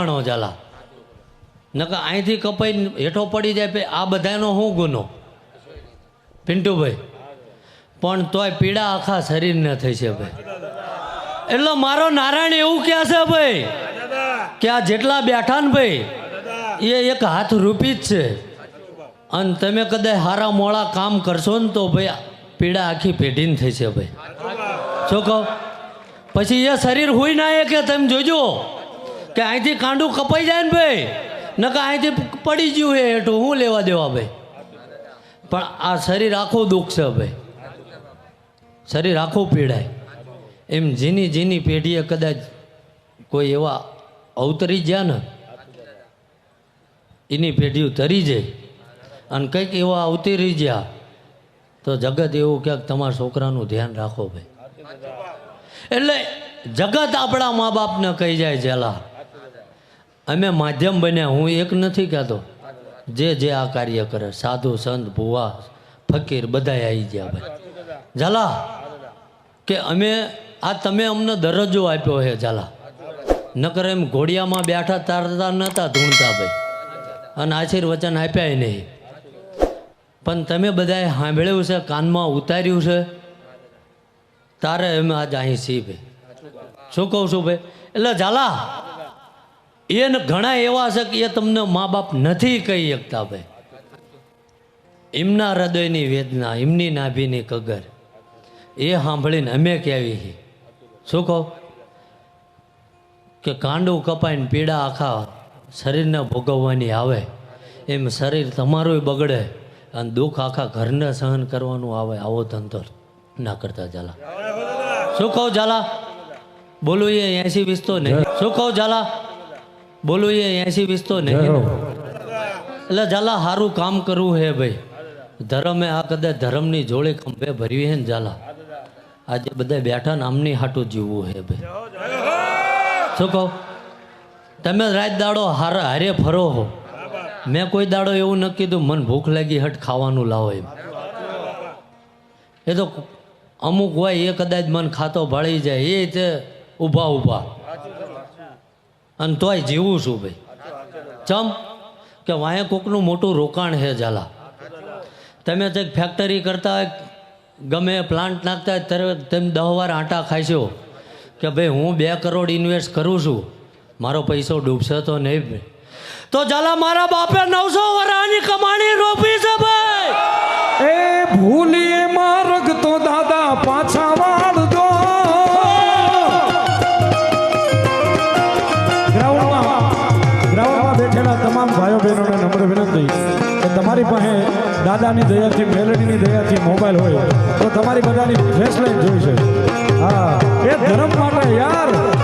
કપાણો જલા. નકર અહીંથી કપાઈને હેઠો પડી જાય આ બધાનો શું ગુનો? પિન્ટુભાઈ. પણ તોય પીડા આખા શરીરને થઈ છે ભાઈ. એટલે મારો નારાયણ એવું કહે છે ભાઈ કે આ જેટલા બેઠા ને ભાઈ, એ એક હાથ રૂપી જ છે. અને તમે કદાચ હારા મોળા કામ કરશો ને તો ભાઈ પીડા આખી પેઢીને થઈ છે ભાઈ. શું કહો? પછી એ શરીર હોય ના એ કે તમે જોજો. કે અહીંથી કાંડું કપાઈ જાય ને ભાઈ? નકા અહીંથી પડી ગયું હે હેઠું, હું લેવા દેવા ભાઈ? પણ આ શરીર આખું દુઃખ છે ભાઈ. શરીર આખું પીડાય. એમ જીની જીની પેઢીએ કદાચ કોઈ એવા અવતરી ગયા ને, એની પેઢીઓ તરી જાય. અને કંઈક એવા અવતરી ગયા, તો જગત એવું ક્યાંક તમારા છોકરાનું ધ્યાન રાખો ભાઈ. એટલે જગત આપણા મા બાપને કહી જાય જેલા અમે માધ્યમ બન્યા, હું એક નથી કહેતો. જે જે આ કાર્ય કરે, સાધુ, સંત, ભુવા, ફકીર બધાએ આવી ગયા ભાઈ. ઝાલા, કે અમે, આ તમે અમને દરજ્જો આપ્યો છે ઝાલા. નકર એમ ઘોડિયામાં બેઠા તારતા નહોતા ધૂણતા ભાઈ. અને આશીર્વચન આપ્યા નહીં. પણ તમે બધાએ સાંભળ્યું છે, કાનમાં ઉતાર્યું છે? તારે એમ આજ અહીં છીએ ભાઈ. શું કહું છું ભાઈ? એટલે ઝાલા એ ઘણા એવા છે કે એ તમને મા બાપ નથી કહી શકતા ભાઈ. એમના હૃદયની વેદના, એમની નાભીની કગર. એ સાંભળીને અમે કહેવી છીએ શું કહો? કે કાંડું કપાઈને પીડા આખા શરીરને ભોગવવાની આવે. એમ શરીર તમારું બગડે અને દુઃખ આખા ઘરને સહન કરવાનું આવે. આવો ધંધો ના કરતા ઝાલા. શું કહો ઝાલા? બોલું એ એસી વીસ તો નહીં. શું કહો ઝાલા? બોલું એ એસી વીસ તો નહીં એટલે ઝાલા સારું કામ કરવું હે ભાઈ. ધર્મે આ કદાચ ધર્મની જોડે ખંભે ભરવી હે ને ઝાલા. આજે બધા બેઠા ને આમની હાટું જીવવું હે ભાઈ. શું કહો? તમે રાત દાડો હારે હારે ફરો હો. મેં કોઈ દાડો એવું ન કીધું મન ભૂખ લાગી હટ ખાવાનું લાવો એમ. એ તો અમુક હોય એ કદાચ મન ખાતો ભાળી જાય એ તે ઊભા ઊભા. અને તોય જીવું છું ભાઈ. ચમ? કે વાંહે કોકનું મોટું રોકાણ છે ઝાલા. તમે જે ફેક્ટરી કરતા હોય, ગમે પ્લાન્ટ નાખતા હોય, ત્યારે તમે દહ વાર આંટા ખાઈશો. કે ભાઈ, હું બે કરોડ ઇન્વેસ્ટ કરું છું. મારો પૈસો ડૂબશે તો નહીં. તો ઝાલા, મારા બાપે નવસો વરાની કમાણી રોપી છે ભાઈ. એ ભૂલીએ માર્ગ દાદાની દયાથી, મેલડીની દયાથી મોબાઈલ હોય. તો તમારી બધાની ફ્લેશ લાઈટ જોઈ છે. હા. એ ધર્મ માટે યાર.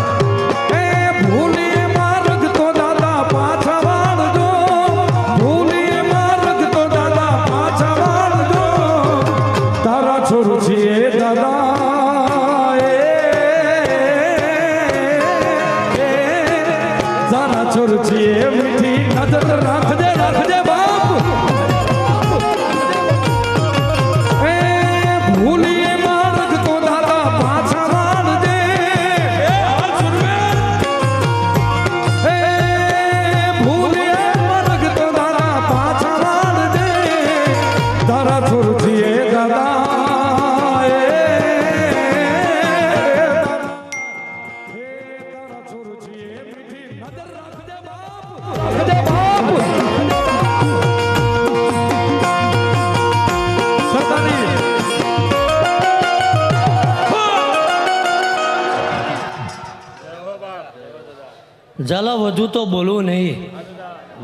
ઝાલા વધુ તો બોલવું નહીં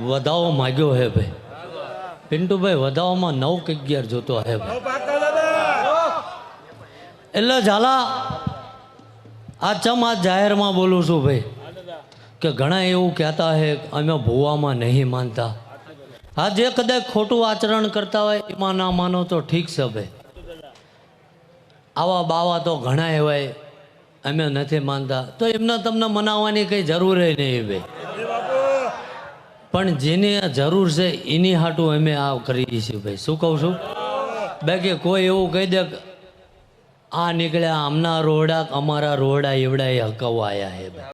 વધાવો માગ્યો હે ભાઈ પિન્ટુભાઈ વધાવામાં નવ કે અગિયાર જોતો હે એટલે ઝાલા આ ચમ આ જાહેરમાં બોલું છું ભાઈ કે ઘણા એવું કહેતા હે અમે ભૂવામાં નહીં માનતા આ જે કદાચ ખોટું આચરણ કરતા હોય એમાં ના માનો તો ઠીક છે ભાઈ આવા બાવા તો ઘણા એવાય અમે નથી માનતા. તો એમને તમને મનાવવાની કંઈ જરૂર નહીં ભાઈ પણ જેની જરૂર છે, એની હાટું અમે આ કરીએ છીએ ભાઈ. શું કહું છું? બાકી કોઈ એવું કહી દે આ નીકળ્યા, આમના રોડા અમારા રોડા એવડા એ હકવવા આવ્યા હે ભાઈ.